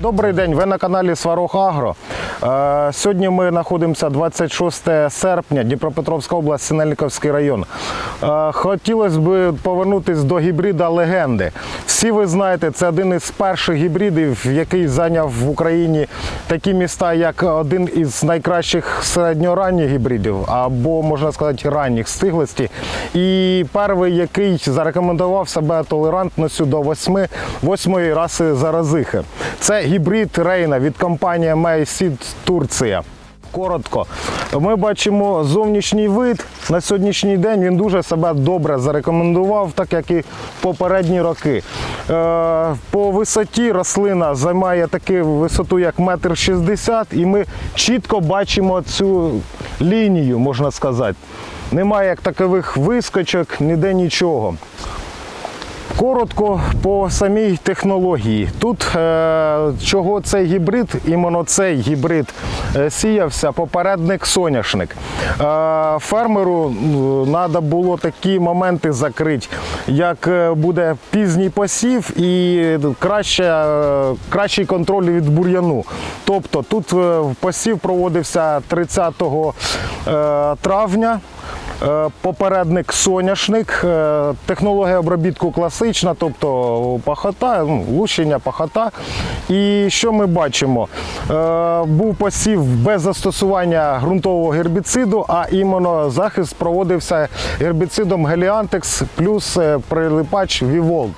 Добрий день, ви на каналі Сварог Агро. Е, Сьогодні ми знаходимося 26 серпня, Дніпропетровська область, Синельниковський район. Е, Хотілося б повернутися до гібрида легенди. Всі ви знаєте, це один із перших гібридів, який зайняв в Україні такі міста, як один із найкращих середньоранніх гібридів, або можна сказати ранніх стиглості. І перший, який зарекомендував себе толерантністю до восьми, восьмої раси заразихи. Це гібрид Рейна від компанії Мейсід Турція. Коротко, ми бачимо зовнішній вид. На сьогоднішній день він дуже себе добре зарекомендував, так як і попередні роки. Е, По висоті рослина займає таку висоту, як метр шістдесят, і ми чітко бачимо цю лінію, можна сказати. Немає як такових вискочок, ніде нічого. Коротко по самій технології. Тут е, чого цей гібрид, іменно цей гібрид е, сіявся, попередник соняшник. Е, фермеру треба було такі моменти закрити, як е, буде пізній посів і краще, е, кращий контроль від бур'яну. Тобто тут посів проводився 30 е, травня. Е, Попередник соняшник, е, технологія обробітку класична, тобто пахота, ну, лущення, пахота. І що ми бачимо? Е, Був посів без застосування ґрунтового гербіциду, а іменно захист проводився гербіцидом Геліантекс плюс прилипач Віволд.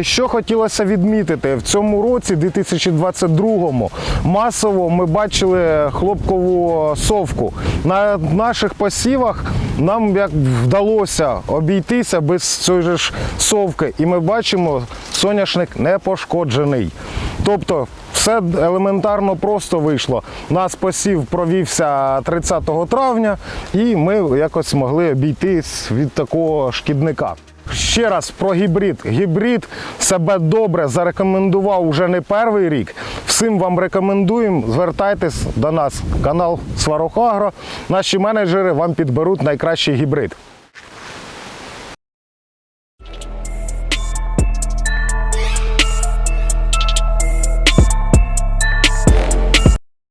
Що хотілося відмітити, в цьому році, 2022-му, масово ми бачили хлопкову совку. На наших посівах нам як вдалося обійтися без цієї ж совки, і ми бачимо, соняшник не пошкоджений. Тобто все елементарно просто вийшло. Нас посів провівся 30 травня, і ми якось могли обійтись від такого шкідника. Ще раз про гібрид. Гібрид себе добре зарекомендував уже не перший рік. Всім вам рекомендуємо. Звертайтесь до нас. Канал Сварохагро. Наші менеджери вам підберуть найкращий гібрид.